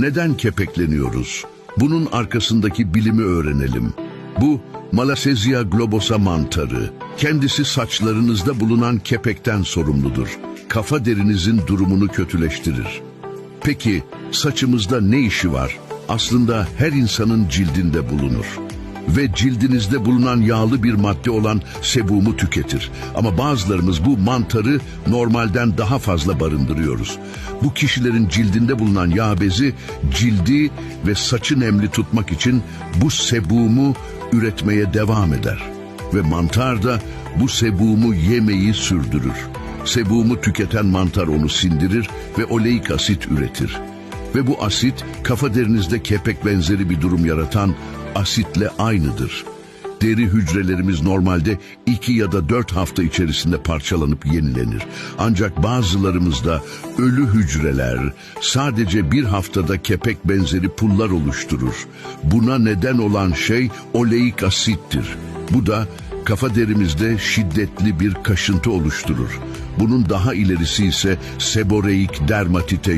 Neden kepekleniyoruz? Bunun arkasındaki bilimi öğrenelim. Bu Malassezia globosa mantarı. Kendisi saçlarınızda bulunan kepekten sorumludur. Kafa derinizin durumunu kötüleştirir. Peki saçımızda ne işi var? Aslında her insanın cildinde bulunur. Ve cildinizde bulunan yağlı bir madde olan sebumu tüketir. Ama bazılarımız bu mantarı normalden daha fazla barındırıyoruz. Bu kişilerin cildinde bulunan yağ bezi cildi ve saçı nemli tutmak için bu sebumu üretmeye devam eder. Ve mantar da bu sebumu yemeyi sürdürür. Sebumu tüketen mantar onu sindirir ve oleik asit üretir. Ve bu asit kafa derinizde kepek benzeri bir durum yaratan asitle aynıdır. Deri hücrelerimiz normalde iki ya da dört hafta içerisinde parçalanıp yenilenir. Ancak bazılarımızda ölü hücreler sadece bir haftada kepek benzeri pullar oluşturur. Buna neden olan şey oleik asittir. Bu da kafa derimizde şiddetli bir kaşıntı oluşturur. Bunun daha ilerisi ise seboreik dermatite